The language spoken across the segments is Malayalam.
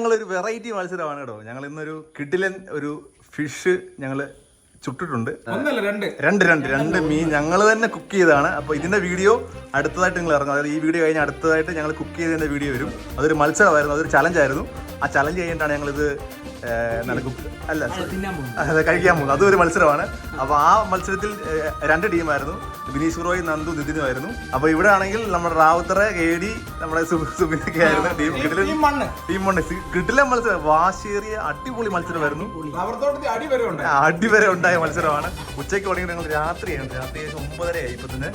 ഞങ്ങളൊരു വെറൈറ്റി മത്സരമാണ് കേട്ടോ. ഞങ്ങൾ ഇന്നൊരു കിഡിലൻ ഒരു ഫിഷ് ഞങ്ങൾ ചുട്ടിട്ടുണ്ട്. രണ്ട്. രണ്ട് രണ്ട് മീൻ ഞങ്ങൾ തന്നെ കുക്ക് ചെയ്തതാണ്. അപ്പോൾ ഇതിന്റെ വീഡിയോ അടുത്തതായിട്ട് നിങ്ങൾ ഇറങ്ങും. അതായത് ഈ വീഡിയോ കഴിഞ്ഞ അടുത്തതായിട്ട് ഞങ്ങൾ കുക്ക് ചെയ്തതിന്റെ വീഡിയോ വരും. അതൊരു മത്സരമായിരുന്നു അതൊരു ചലഞ്ച് ആയിരുന്നു. ആ ചലഞ്ച് കഴിഞ്ഞിട്ടാണ് ഞങ്ങളിത് കുക്ക് അല്ല അതെ കഴിക്കാൻ പോകുന്നു. അതും ഒരു മത്സരമാണ്. അപ്പോൾ ആ മത്സരത്തിൽ രണ്ട് ടീമായിരുന്നു. ബിനീഷ് റോയ് നന്ദു നിതിനും ആയിരുന്നു. അപ്പോൾ ഇവിടെ ആണെങ്കിൽ നമ്മുടെ റാവുത്തറ കെ ഡി നമ്മുടെ സുബിനൊക്കെ ആയിരുന്നു ടീം. കിട്ടില്ല ടീം മണ്ണ് കിട്ടില്ല മത്സരം. വാശേറിയ അടിപൊളി മത്സരമായിരുന്നു. അടിവരെ ഉണ്ടായ. മത്സരമാണ്. ഉച്ചയ്ക്ക് തുടങ്ങി ഞങ്ങൾ രാത്രിയാണ്. രാത്രി ഏകദേശം ആയി ഇപ്പൊ തന്നെ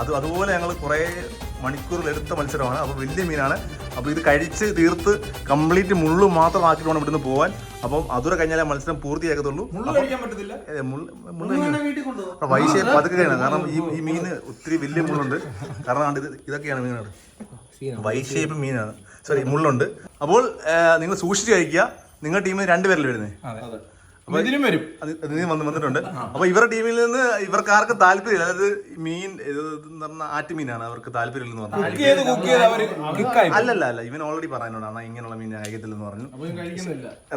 അത് അതുപോലെ ഞങ്ങൾ കുറേ മണിക്കൂറിൽ എടുത്ത മത്സരമാണ്. അപ്പോൾ വലിയ മീനാണ്. അപ്പോൾ ഇത് കഴിച്ച് തീർത്ത് കംപ്ലീറ്റ് മുള്ള് മാത്രം ആക്കിയിട്ട് വേണം ഇവിടുന്ന് പോകാൻ അപ്പം അതുവരെ കഴിഞ്ഞാലേ മത്സരം പൂർത്തിയാക്കത്തുള്ളൂ. പൈസ പതുക്കുകയാണ് കാരണം ഈ ഈ മീന് ഒത്തിരി വലിയ മുള്ളുണ്ട്. കാരണം ഇത് ഇതൊക്കെയാണ് മീനാണ് വൈഷേപ്പ് മീനാണ്. സോറി മുള്ളുണ്ട്. അപ്പോൾ നിങ്ങൾ സൂക്ഷിച്ച് കഴിക്കുക. നിങ്ങളുടെ ടീമിൽ രണ്ടുപേരല്ലേ വരുന്നത് ഇതിനും വരും. അത് നീ വന്ന് വന്നിട്ടുണ്ട്. അപ്പൊ ഇവരുടെ ടീമിൽ നിന്ന് ഇവർക്ക് ആർക്കും താല്പര്യമില്ല. അതായത് മീൻ എന്ന് പറഞ്ഞ ആറ്റുമീനാണ് അവർക്ക് താല്പര്യമില്ലെന്ന് പറഞ്ഞു അല്ലല്ല അല്ല. ഇവൻ ഓൾറെഡി പറയാനുണ്ടാണ് "അണ്ണാ, ഇങ്ങനെയുള്ള മീൻ കഴിക്കത്തില്ലെന്ന് പറഞ്ഞു.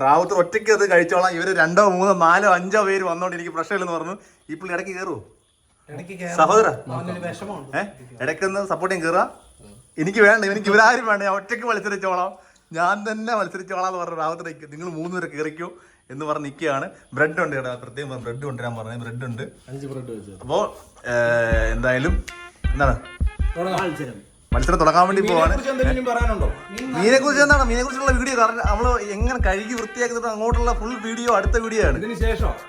റാവത്ത് ഒറ്റയ്ക്ക് അത് കഴിച്ചോളാം. ഇവർ രണ്ടോ മൂന്നോ നാലോ അഞ്ചോ പേര് വന്നോണ്ട് എനിക്ക് പ്രശ്നമില്ലെന്ന് പറഞ്ഞു. ഈ പുള്ളി ഇടയ്ക്ക് കയറുമോ സഹോദര? ഏഹ് ഇടയ്ക്കൊന്ന് സപ്പോർട്ടിങ് കയറുക എനിക്ക് വേണ്ട. എനിക്ക് ഇവരാരും വേണ്ട. ഒറ്റയ്ക്ക് മത്സരിച്ചോളാം. ഞാൻ തന്നെ മത്സരിച്ചോളാന്ന് പറഞ്ഞ റാവത്തിലേക്ക് നിങ്ങൾ മൂന്ന് പേരെ കയറിക്കോ എന്ന് പറഞ്ഞ് നിൽക്കുകയാണ് ബ്രെഡ് ഉണ്ട് കേട്ടോ പ്രത്യേകം ബ്രെഡ് കൊണ്ടുവരാൻ പറഞ്ഞത് ബ്രെഡ് ഉണ്ട്. അഞ്ച് ബ്രെഡ് വെച്ചു. അപ്പോൾ എന്തായാലും എന്താണ്? മത്സരം മത്സരം തുടങ്ങാൻ വേണ്ടി പോവാണ്. മീനെ കുറിച്ച് എന്താണ്? മീനെ കുറിച്ചുള്ള വീഡിയോ കാരണം നമ്മൾ എങ്ങനെ കഴുകി വൃത്തിയാക്കി അങ്ങോട്ടുള്ള ഫുൾ വീഡിയോ അടുത്ത വീഡിയോ ആണ്.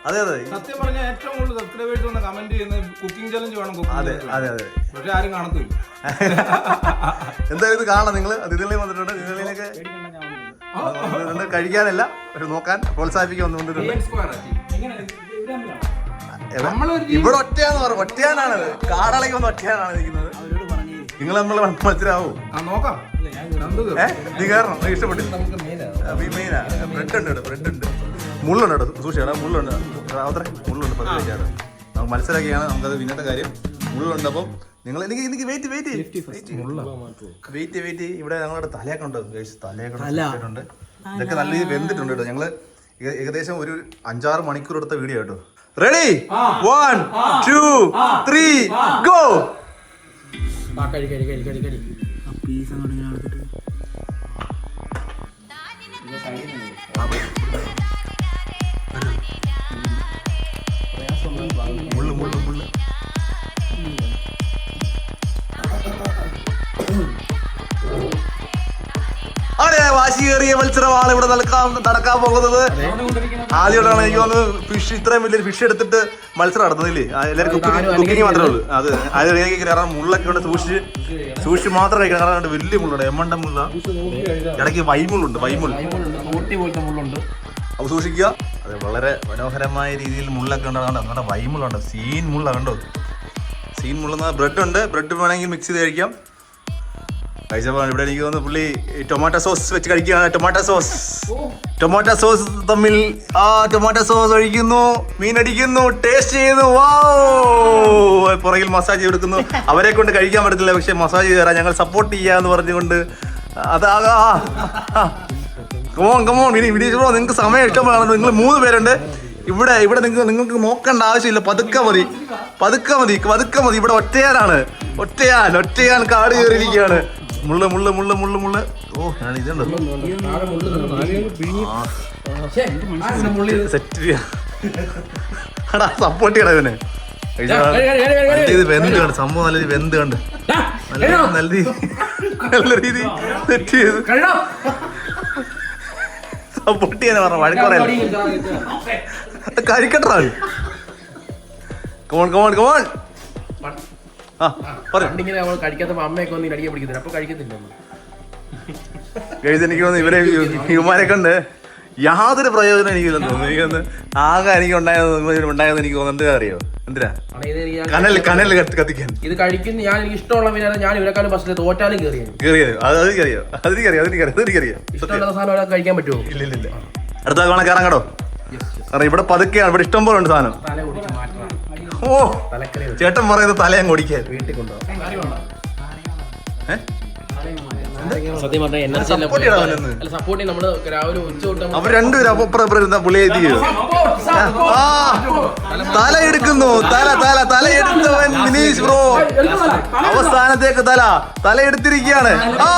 അതെ അതെ. സത്യം പറഞ്ഞാൽ ഏറ്റവും കൂടുതൽ സബ്സ്ക്രൈബേഴ്സ് വന്ന് കമന്റ് ചെയ്യുന്നത് കുക്കിംഗ് ചലഞ്ച് വേണം അതെ അതെ അതെ. പക്ഷെ ആരും കാണത്തില്ല. എന്തായാലും ഇത് കാണാം നിങ്ങൾ അതിഥികളെ വന്നിട്ടുണ്ട്. അതിഥികളിലേക്ക് കഴിക്കാനല്ല പക്ഷെ നോക്കാൻ പ്രോത്സാഹിപ്പിക്കാൻ വന്നുകൊണ്ടിട്ടുണ്ട് ഇവിടെ ഒറ്റയാന്ന് പറഞ്ഞു ഒറ്റയാനാണ് കാടളയ്ക്ക് വന്ന് ഒറ്റയാനാണ് നിൽക്കുന്നത്. നിങ്ങൾ നമ്മൾ നോക്കാം. നന്ദു ഏ? നീ കാരണം ഇഷ്ടപ്പെട്ടു. നമുക്ക് മെയിനാ ബ്രെഡ് ഉണ്ട് ബ്രെഡ് ഉണ്ട് മുള്ളുണ്ട് കേട്ടോ. സൂക്ഷിച്ചാടാ മുള്ളുണ്ട്. അത്ര മുള്ളുണ്ട് പത്ത് കഴിച്ചാണ് നമുക്ക് മത്സരമൊക്കെയാണ് നമുക്കത് പിന്നത്തെ കാര്യം. മുള്ളുണ്ട് അപ്പം നിങ്ങൾ എനിക്ക് എനിക്ക് വെയിറ്റ് വെയിറ്റ് വെയിറ്റ് വെയിറ്റ് ഇവിടെ ഞങ്ങളുടെ തലയൊക്കെ ഉണ്ട്. തലയൊക്കെ ഉണ്ട് ഇതൊക്കെ നല്ല രീതിയിൽ വെന്തിട്ടുണ്ട് കേട്ടോ. ഞങ്ങൾ ഏകദേശം ഒരു അഞ്ചാറ് മണിക്കൂർ എടുത്ത വീഡിയോ കേട്ടോ. Ready one two three go ആ കഴി കഴി കഴി കഴി കഴി ആ പീസ് അങ്ങോട്ട് ഇങ്ങനെ എടുത്തിട്ട്. മുള്ളു മുള്ളു മുള്ളു അതെ വാശിയേറിയ മത്സരമാണ് ഇവിടെ നടക്കാൻ നടക്കാൻ പോകുന്നത്. ആദ്യമായിട്ടാണ് എനിക്ക് തോന്നുന്നത് ഫിഷ് ഇത്രയും വലിയൊരു ഫിഷ് എടുത്തിട്ട് മത്സരം നടത്തുന്നില്ലേ? എല്ലാവരും കുക്കിംഗ് കുക്കിംഗ് മാത്രമേ ഉള്ളൂ. അത് അത് കാരണം മുള്ളൊക്കെ ഉണ്ട് സൂക്ഷിച്ച് സൂക്ഷിച്ച് മാത്രം കഴിക്കണം. കാരണം വലിയ മുള്ളുണ്ട്. എമ്മണ്ട മുള്ള. ഇടയ്ക്ക് വൈമുള്ളുണ്ട് മുള്ളുണ്ട്. അപ്പൊ സൂക്ഷിക്കുക. അത് വളരെ മനോഹരമായ രീതിയിൽ മുള്ളൊക്കെ ഉണ്ടാകുന്നുണ്ട് നമ്മുടെ വൈമുള്ളുണ്ട്. സീൻ മുള്ള കണ്ടോ? സീൻ മുള്ളുന്ന ബ്രെഡ് ഉണ്ട്. ബ്രെഡ് വേണമെങ്കിൽ മിക്സ് ചെയ്ത് കഴിക്കാം. കഴിച്ചപ്പോൾ ഇവിടെ എനിക്ക് തോന്നുന്നു പുള്ളി ടൊമാറ്റോ സോസ് വെച്ച് കഴിക്കുകയാണ്. ടൊമാറ്റോ സോസ് ടൊമാറ്റോ സോസ് തമ്മിൽ ആ ടൊമാറ്റോ സോസ് ഒഴിക്കുന്നു മീൻ അടിക്കുന്നു ടേസ്റ്റ് ചെയ്യുന്നു പുറകിൽ മസാജ് കൊടുക്കുന്നു അവരെ കൊണ്ട് കഴിക്കാൻ പറ്റത്തില്ല പക്ഷെ മസാജ് ചെയ്ത് തരാം. ഞങ്ങൾ സപ്പോർട്ട് ചെയ്യാന്ന് പറഞ്ഞുകൊണ്ട് അതാകാ. കമോൺ കമോൺ ഇനി വിനീഷ് നിങ്ങൾക്ക് സമയം ഇഷ്ടമാണ് നിങ്ങൾ മൂന്ന് പേരുണ്ട്. ഇവിടെ ഇവിടെ നിങ്ങൾക്ക് നിങ്ങൾക്ക് നോക്കേണ്ട ആവശ്യമില്ല. പതുക്കെ മതി. പതുക്കെ മതി പതുക്കെ മതി. ഇവിടെ ഒറ്റയാനാണ് ഒറ്റയാൻ ഒറ്റയാൻ കാട് കയറിയിരിക്കുകയാണ്. മുള്ള് മുള്ള മുള്ള മുള്ള മുള്ള. ഓ ഞാൻ ഇതുണ്ട് സെറ്റ് എടാ സപ്പോർട്ട് ചെയ്യടാ ഇവനെ. രീതി വെന്ത് കണ്ട് സംഭവം നല്ല രീതി വെന്ത് കണ്ട്. നല്ല നല്ല രീതി നല്ല രീതി സെറ്റ് ചെയ്ത്. സപ്പോർട്ട് ചെയ്യാൻ പറഞ്ഞ വഴക്കുറയല്ല കഴിക്കട്ടാ come on come on come on പറ പണ്ടിങ്ങനെ അവൾ കഴിക്കാത്തപ്പോ അമ്മയൊക്കെ വന്ന് അടിക്കാൻ പിടിക്കുന്നില്ല അപ്പൊ കഴിക്കത്തില്ല ഗൈസ് എനിക്ക് തോന്നുന്നു ഇവരെ ഇവന്മാരെ കൊണ്ട് യാതൊരു പ്രയോജനം എനിക്കില്ലെന്ന് തോന്നുന്നു. എനിക്കൊന്ന് ആകെ എനിക്ക് ഉണ്ടായത് ഉണ്ടായെന്ന് എനിക്ക് തോന്നുന്നു. എന്താ അറിയോ? എന്തിനാ? എനിക്ക് കനൽ കനൽ കത്തി കത്തിക്കാൻ. ഇത് കഴിക്കുന്ന ഞാൻ എനിക്ക് ഇഷ്ടമുള്ള മീനാണ്. ഞാൻ ഇവരെക്കാളും ബസ്സിൽ തോറ്റാലും കയറിയാണ് കയറിയത് അത് അതെനിക്കറിയോ. അതെനിക്കറിയാം അതെനിക്കറിയാം അതെനിക്കറിയാം. ഇഷ്ടമുള്ള സാധനം ഒരാൾക്ക് കഴിക്കാൻ പറ്റുമോ? ഇല്ല ഇല്ല ഇല്ല അടുത്ത തവണ കയറാൻ കേട്ടോ. കാരണം ഇവിടെ പതുക്കെയാണ് ഇവിടെ ഇഷ്ടം പോലെ ഉണ്ട് സാധനം. ഓ തലക്കറി ചേട്ടൻ പറയുന്നത് തലയും കൊടിക്കാൻ വീട്ടിൽ കൊണ്ടുപോകാം ഏ? സത്യം പറഞ്ഞാൽ എനർജി Support ചെയ്യണം അവനൊന്ന്. അല്ല സപ്പോർട്ട് ചെയ്യും. നമ്മൾ രാവിലെ ഉച്ച തൊട്ട് അവർ രണ്ടുപേരും ഇപ്പുറം ഇരുന്ന ആ. തല എടുക്കുന്നു. തല തല തല എടുത്തവൻ വിനീഷ് ബ്രോ. അവസാനത്തേക്ക് തല. തല എടുത്തിരിക്കുകയാണ്. ആ.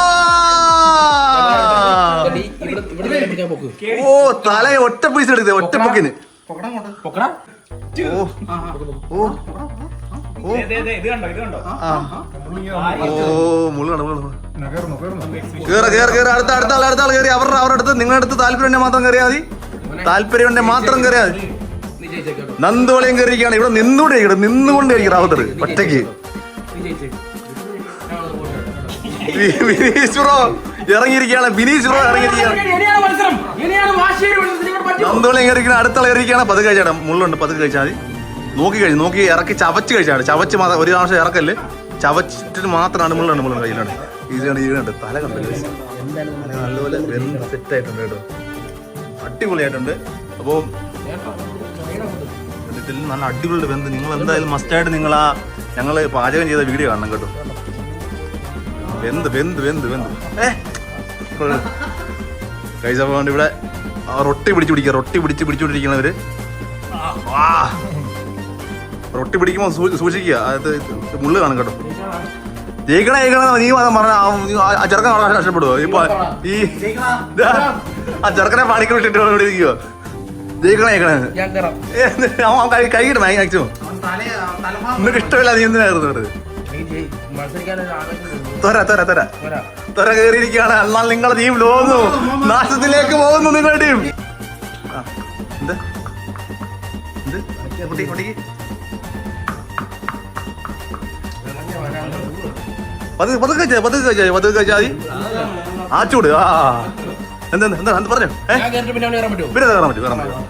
ഇവിടെ ഇവിടെ പിടിക്കാൻ പോക്ക്. ഓ തല ഒറ്റ പൈസ എടുത്തത് ഒറ്റ പൊക്കിന്. അടുത്ത അടുത്ത ആൾ അടുത്ത ആൾ കയറി അവരുടെ അവരുടെ അടുത്ത് നിങ്ങളുടെ അടുത്ത് താല്പര്യം ഉണ്ടെങ്കിൽ മാത്രം കയറിയാൽ മതി. താല്പര്യം ഉണ്ടെങ്കിൽ മാത്രം കയറിയാൽ മതി. നന്ദോളിയും കയറിയിരിക്കുകയാണ് ഇവിടെ നിന്നുകൊണ്ട് ഇവിടെ നിന്നുകൊണ്ട് കഴിക്കും റാവത്തർ ഒറ്റയ്ക്ക് വിനീഷ് ബ്രോ. ഇറങ്ങിയിരിക്കുകയാണ്. ബിനീഷ് ബ്രോ ഇറങ്ങിയിരിക്കുകയാണ്. ഇനിയാണ് മത്സരം. ഇനിയാണ് വാശിയേറി മത്സരം ഇവിടെ പറ്റുമോ നന്ദോളയും കയറിയിരിക്കുന്ന അടുത്ത ആൾ കയറിയിരിക്കുകയാണ് പതുക്കെ കഴിച്ചാണ് മുള്ളുണ്ട്. പതുക്കെ കഴിച്ചാൽ മതി. നോക്കി കഴിഞ്ഞു നോക്കി ഇറക്കി ചവച്ച് കഴിച്ചാണ് ചവച്ച് മാത്രം ഒരു താമസം ഇറക്കൽ. ചവച്ചിട്ട് മാത്രമാണ് മുള്ളുണ്ട്. മുള്ളുണ്ട്. കയ്യിലാണ് ഈസിയാണ് ഈസിയുണ്ട് തല കണ്ടല്ലോ നല്ലപോലെ സെറ്റ് ആയിട്ടുണ്ട് കേട്ടോ. അടിപൊളിയായിട്ടുണ്ട്. അപ്പോൾ ഇതിൽ നല്ല അടിപൊളി വെന്ത്. നിങ്ങൾ എന്തായാലും മസ്റ്റായിട്ട് നിങ്ങൾ ആ ഞങ്ങൾ പാചകം ചെയ്ത വീഡിയോ കാണണം കേട്ടോ. വെന്ത് വെന്ത് വെന്ത് വെന്ത്. ഏ പോകാണ്ട് ഇവിടെ റൊട്ടി പിടിച്ചു പിടിക്കുക റൊട്ടി പിടിച്ച് പിടിച്ചുകൊണ്ടിരിക്കണവര്. റൊട്ടി പിടിക്കുമ്പോൾ സൂക്ഷിക്കുക. അത് മുള്ളു കാണും കേട്ടോ. ജയിക്കണ ജയിക്കണ നീ അത് പറഞ്ഞ ആ ചെറുക്കൻ വളരെ കഷ്ടപ്പെടുവോ ഇപ്പൊ ഈ ആ ചെറുക്കനെ പണിക്ക് വിട്ടിട്ട് ഇവിടെ ഇരിക്കുവോ? ജയിക്കണ ജയിക്കണേ. അവൻ കൈ കൈയിട മാക്സിമം നിനക്ക് ഇഷ്ടമില്ല നീ എന്തിനായിരുന്നു തൊര തൊര തൊര. തൊര. കയറിയിരിക്കുകയാണ്. എന്നാൽ നിങ്ങളുടെ ടീം പോകുന്നു നാശത്തിലേക്ക് പോകുന്നു നിങ്ങളുടെ ടീം എന്ത്? എന്ത്? കുട്ടി കുട്ടിക്ക് പതുക്കെ ആ ചൂട് ആ. എന്താ എന്താ എന്താ പറഞ്ഞോ? പിന്നെ കയറാൻ പറ്റുമോ? പിന്നെ കയറാൻ പറ്റും കയറാൻ പറ്റും.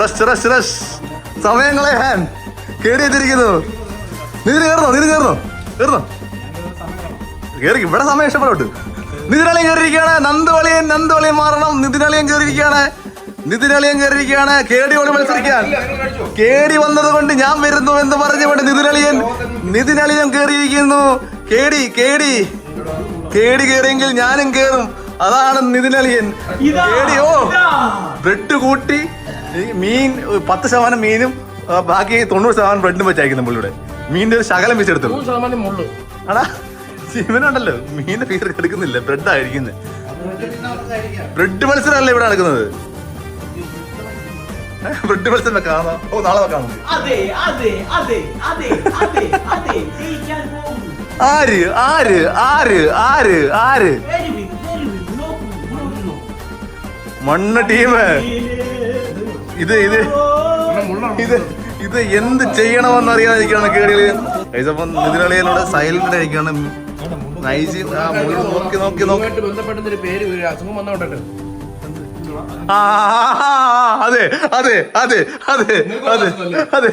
Rush rush rush. സമയങ്ങളെ ഹാൻ കേറി എത്തിയിരിക്കുന്നു നിതിന് കയറുന്നോ കയറുന്നോ? കയറുന്നോ കേറി ഇവിടെ സമയം ഇഷ്ടപ്പെട്ടു നിതിനാളിയും കയറിയിരിക്കുകയാണ് നന്ദവളിയും നന്ദവളിയും മാറണം. നിതിനാളിയും കയറിയിരിക്കുകയാണ് നിതിനാളിയും കയറിയിരിക്കുകയാണ് കേടിയോട് മത്സരിക്കാൻ. കേടി വന്നത് കൊണ്ട് ഞാൻ വരുന്നു എന്ന് പറഞ്ഞുകൊണ്ട് നിതിനളിയൻ നിതിനളിയൻ കയറിയിരിക്കുന്നു കേടി കേടി കേടി കയറിയെങ്കിൽ ഞാനും കയറും അതാണ് നിതിനളിയൻ കേടിയോ ബ്രെഡ് കൂട്ടി മീൻ പത്ത് ശതമാനം മീനും ബാക്കി തൊണ്ണൂറ് ശതമാനം ബ്രെഡും വെച്ചായിരിക്കും പുള്ളിയുടെ. മീനിന്റെ ഒരു ശകലം വെച്ചെടുത്തു. നൂറ് ശതമാനം മുള്ളു. അടാ ശിവനുണ്ടല്ലോ മീനിന്റെ പീസ് എടുക്കുന്നില്ല. ബ്രെഡ് ആയിരിക്കുന്നത് ബ്രെഡ് മത്സരമല്ല ഇവിടെ നടക്കുന്നത്? ബ്രെഡ് മത്സരം വെക്കാം ഓ നാളെ വെക്കാം അതെ അതെ അതെ അതെ അതെ അതെ. ജയിക്കാൻ ആര്? ആര്? ആര്? ആര്? ആര്. മണ്ണ് ടീം ഇത് ഇത്. ഇത് ഇത് എന്ത് ചെയ്യണമെന്ന് അറിയാതിരിക്കുകയാണ് കേടികൾ കഴിച്ചപ്പം നിതിനളിയനോട് സൈലന്റ് ആയിരിക്കാണ് നൈജി ആ മുള്ളു നോക്കി നോക്കി നോക്കി. ഇതുമായിട്ട് പേര് അസുഖം ആ, അതെ അതെ അതെ അതെ അതെ അതെ.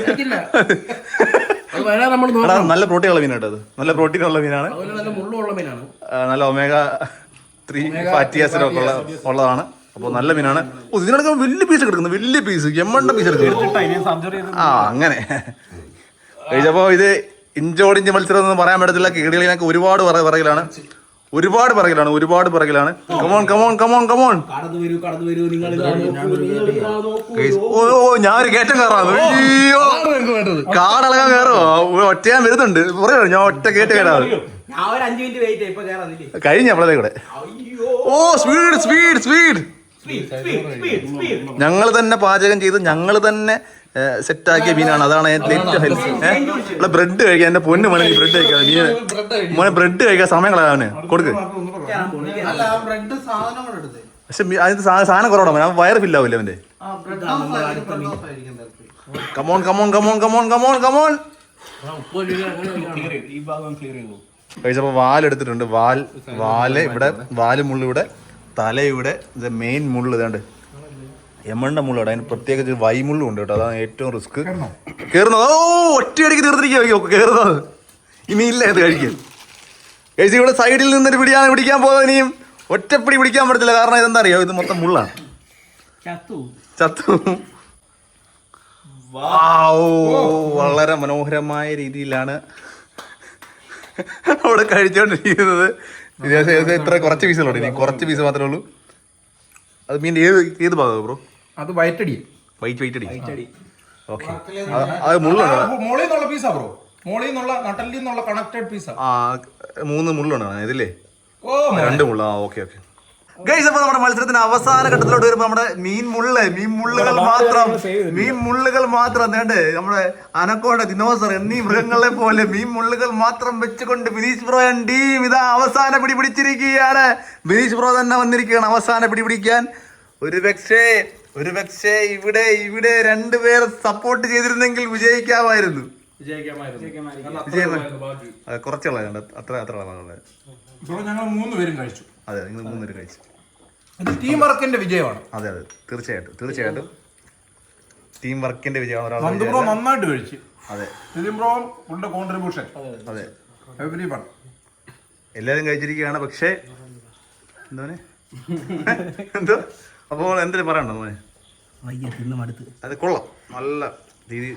നല്ല പ്രോട്ടീൻ ഉള്ള മീനാണ്. അത് നല്ല പ്രോട്ടീൻ ഉള്ള മീനാണ് നല്ല ഒമേഗ ത്രീ ഫാറ്റി ആസിഡ് ഒക്കെ ഉള്ള ഉള്ളതാണ്. അപ്പോൾ നല്ല മീനാണ്. ഓ ഇതിനൊക്കെ വലിയ പീസ് എടുക്കുന്നത് വലിയ പീസ് എമ്മണ്ട പീസ് എടുക്കുന്നത് ആ അങ്ങനെ. കഴിച്ചപ്പോ ഇത് ഇഞ്ചോടിഞ്ച് മത്സരം ഒന്നും പറയാൻ പറ്റത്തില്ല. കീടികളിനൊക്കെ ഒരുപാട് പറ- പിറകിലാണ് ഒരുപാട് പിറകിലാണ് ഒരുപാട് പിറകിലാണ് come on come on come on come on ഓ ഞാൻ ഞാനൊരു കേറ്റം കയറാം. അയ്യോ. കാടളകാൻ കയറോ ഒറ്റ ഞാൻ വരുന്നുണ്ട്. പറയോ ഞാൻ ഒറ്റ കേട്ട് കയറാറ് ഞാൻ ഒരു അഞ്ചു മിനിറ്റ് വെയിറ്റ് ഇപ്പൊ കേറാന്നില്ലേ കഴിഞ്ഞ അപ്പോഴത്തേക്കൂടെ കൂടെ അയ്യോ. ഓ സ്പീഡ് സ്പീഡ് സ്പീഡ് ഞങ്ങൾ തന്നെ പാചകം ചെയ്ത് ഞങ്ങൾ തന്നെ സെറ്റാക്കിയ മീനാണ്. അതാണ് ഏറ്റവും ഹെൽത്ത് ഇവിടെ ബ്രെഡ് കഴിക്കാൻ എന്റെ പൊന്ന് മോനെ ബ്രെഡ് കഴിക്കാൻ മീൻ മോനെ ബ്രെഡ് കഴിക്കാൻ സമയം കളയാവന് കൊടുക്ക്. പക്ഷെ അതിന് സാധനം കുറവാണ്. അവൻ വയറ് ഫില്ലാവില്ല അവന്റെ come on come on come on come on come on come on കഴിച്ചപ്പോ വാൽ എടുത്തിട്ടുണ്ട് വാൽ വാൽ ഇവിടെ വാൽ മുള്ളു ഇവിടെ തല ഇവിടെ ഇത് മെയിൻ മുള്ള് ഇതാണ്ട്. എമ്മണ്ട മുള്ള അതിന് പ്രത്യേകിച്ച് വൈമുള്ളും ഉണ്ട് കേട്ടോ. അതാണ് ഏറ്റവും റിസ്ക് കയറുന്നത് ഓ ഒറ്റയടിക്ക് തീർത്തിരിക്കുക കയറുന്നത് ഇല്ല ഇത് കഴിക്കാൻ. കഴിച്ച് ഇവിടെ സൈഡിൽ നിന്നൊരു പിടിയാണ് പിടിക്കാൻ പോകുന്നത് ഇനിയും. ഒറ്റപ്പിടി പിടിക്കാൻ പറ്റില്ല കാരണം ഇതെന്താ അറിയോ? ഇത് മൊത്തം മുള്ളാണ്. ചത്തു. ചത്തു. വാവ്. വളരെ മനോഹരമായ രീതിയിലാണ് അവിടെ കഴിച്ചുകൊണ്ടിരിക്കുന്നത് ഇത് ഇത്ര കുറച്ച് പീസുകളുണ്ട് ഇനി കുറച്ച് പീസ് മാത്രമേ ഉള്ളൂ. അത് മീൻ ഏത് ഏത് ഭാഗമാണ് ബ്രോ അത് വയറ്റടി. വൈറ്റ് വൈറ്റ് അടി. ഓക്കെ അത് മുള്ളുണ്ടോ? മോളിൽ നിന്നുള്ള പീസാ ബ്രോ മോളിൽ നിന്നുള്ള നട്ടലിൽ നിന്നുള്ള കണക്റ്റഡ് പീസാ ആ. മൂന്ന് മുള്ളാണ് ഇതില്ലേ? ഓ രണ്ട് മുള്ള. ആ ഓക്കെ ഓക്കെ ഗൈസ് അപ്പൊ നമ്മുടെ മത്സരത്തിന് അവസാന ഘട്ടത്തിലോട്ട് വരുമ്പോ നമ്മുടെ മീൻ മുള്ള മീൻ മുള്ളുകൾ മാത്രം മീൻ മുള്ളുകൾ മാത്രം നേണ്ടേ നമ്മുടെ അനക്കോട ദിനോസർ എന്നീ മൃഗങ്ങളെ പോലെ മീൻ മുള്ളുകൾ മാത്രം വെച്ചുകൊണ്ട് ബിനീഷ് ബ്രോ ആൻഡ് ടീം ഇതാ അവസാന പിടി പിടിച്ചിരിക്കുകയാണ്. ബിനീഷ് ബ്രോ തന്നെ വന്നിരിക്കുകയാണ് അവസാന പിടി പിടിക്കാൻ. ഒരു പക്ഷേ ഒരു പക്ഷേ ഇവിടെ ഇവിടെ രണ്ടുപേർ സപ്പോർട്ട് ചെയ്തിരുന്നെങ്കിൽ വിജയിക്കാമായിരുന്നു. വിജയിക്കാമായിരുന്നു. കുറച്ചുള്ള അത്ര അത്ര ഞങ്ങൾ മൂന്ന് പേരും കഴിച്ചു. അതെ നിങ്ങൾ മൂന്നുപേര് കഴിച്ചു. ഇത് ടീം വർക്കിന്റെ വിജയമാണ്. അതെ അതെ. തീർച്ചയായിട്ടും തീർച്ചയായിട്ടും. ടീം വർക്കിന്റെ വിജയമാണ് ഒരാൾ നന്ദു ബ്രോ നന്നായിട്ട് കഴിച്ചു. അതെ. നിതിൻ ബ്രോ കോൺട്രിബ്യൂഷൻ അതെ എവരി വൺ എല്ലാവരും കഴിച്ചിരിക്കുകയാണ് പക്ഷേ എന്തോനെ? എന്തോ? അപ്പോൾ എന്തിനു പറയണ്ടോ മോനെ? വയ്യ തിന്ന് മടുത്ത്. അത് കൊള്ളാം. നല്ല രീതി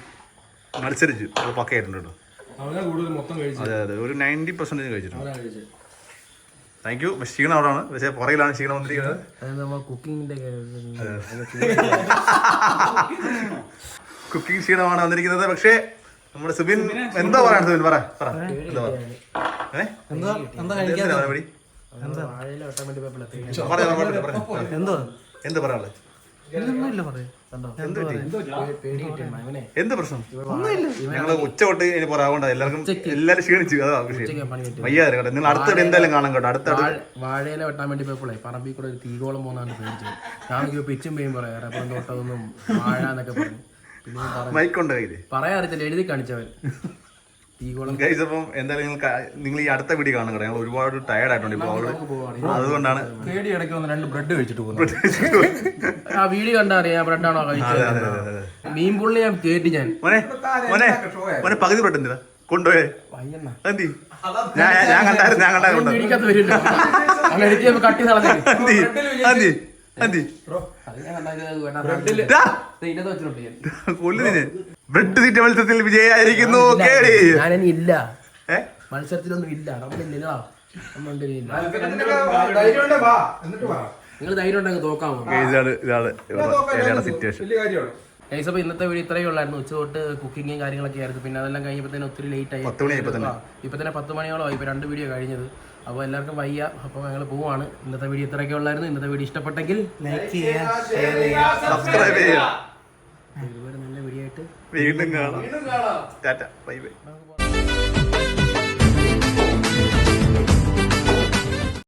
മത്സരിച്ചു അത് പക്കയായിട്ടുണ്ട് കേട്ടോ. അതെ അതെ. ഒരു നയന്റി പെർസെന്റേജ് കഴിച്ചിട്ടുണ്ട്. താങ്ക് യു ക്ഷീണം അവിടെയാണ്. പക്ഷേ പുറകിലാണ് ക്ഷീണം വന്നിരിക്കുന്നത്. കുക്കിങ്ങിന്റെ കുക്കിംഗ് ക്ഷീണമാണ് വന്നിരിക്കുന്നത്. പക്ഷേ നമ്മുടെ സുബിൻ എന്താ പറയാണ് സുബിൻ? പറ പറ. എന്താ പറ? ഏ? എന്താ എന്താ എന്തോ പറയാനുള്ളത് ഒന്നുമില്ല. ഞങ്ങൾ പ്രശ്നം ഉച്ച തൊട്ട് ഇനി പറയാവണ്ട എല്ലാവർക്കും എല്ലാരും ക്ഷീണിച്ചു. അതാ വിഷയം. വയ്യാതെ കേട്ടോ. നിങ്ങൾ അടുത്തിടെ എന്തായാലും കാണാൻ കേട്ടോ. അടുത്ത വാഴ വാഴയില വെട്ടാൻ വേണ്ടി പോയപ്പോഴേ പറമ്പിൽ കൂടെ ഒരു തീകോളം പോകുന്നതാണ് പേടിച്ചത് ഞാനൊക്കെ പിച്ചും പേയും പറയാം. റബ്ബറും തോട്ടമൊന്നും വാഴ എന്നൊക്കെ പറഞ്ഞു. മൈക്കുണ്ട് കയ്യിൽ. പറയാറില്ല എഴുതി കാണിച്ചവൻ. ഗൈസ് അപ്പം എന്തായാലും നിങ്ങൾ ഈ അടുത്ത വീഡിയോ കാണും കേട്ടോ. ഞങ്ങൾ ഒരുപാട് ടയർഡ് ആയിട്ടുണ്ട് ഇപ്പോൾ അവിടെ അതുകൊണ്ടാണ് പേടി ഇടയ്ക്ക് വന്ന് രണ്ട് ബ്രെഡ് കഴിച്ചിട്ട് പോകുന്നു ആ വീഡിയോ കണ്ടാ അറിയാം? ബ്രെഡാണോ കഴിച്ചത്? മീൻ പുള്ളി ഞാൻ കേട്ടി ഞാൻ. മോനെ മോനെ മോനെ പകുതി പെട്ടെന്തിനാ കൊണ്ടുപോയേ. വയ്യണ്ണ. എന്തി ഞാൻ കണ്ടായിരുന്നു ഞാൻ കണ്ടായിരുന്നു കട്ടി കളഞ്ഞേക്ക് എന്തി എന്തി എന്തി സീറ്റ് മത്സരത്തിൽ വിജയായിരിക്കുന്നു ഞാനിനി ഇല്ല മത്സരത്തിലൊന്നും ഇല്ല. നമ്മളില്ല നമ്മളുണ്ട് ഇല്ല വാ എന്നിട്ട് വാ നിങ്ങൾ ധൈര്യം ഉണ്ടെങ്കിൽ തോക്കാമോ ഇതാണ് സിറ്റുവേഷൻ ഗൈസ് അപ്പോൾ ഇന്നത്തെ വീഡിയോ ഇത്രയേ ഉള്ളായിരുന്നു. ഉച്ച തൊട്ട് കുക്കിങ്ങും കാര്യങ്ങളൊക്കെ ആയിരുന്നു. പിന്നെ അതെല്ലാം കഴിഞ്ഞപ്പോൾ ഒത്തിരി ലേറ്റ് ആയി. പത്ത് തന്നെ. ഇപ്പൊ തന്നെ പത്ത് മണിയോളം ഇപ്പോൾ രണ്ട് വീഡിയോ കഴിഞ്ഞത്. അപ്പോൾ എല്ലാവർക്കും വയ്യ. അപ്പോൾ ഞങ്ങൾ പോവാണ്. ഇന്നത്തെ വീഡിയോ ഇത്രയൊക്കെ ഉള്ളായിരുന്നു. ഇന്നത്തെ വീഡിയോ ഇഷ്ടപ്പെട്ടെങ്കിൽ ലൈക്ക് ചെയ്യുക ഷെയർ ചെയ്യുക സബ്സ്ക്രൈബ് ചെയ്യുക ഇതുപോലെ നല്ല വീഡിയോ ആയിട്ട് വീണ്ടും കാണാം. Tata bye bye.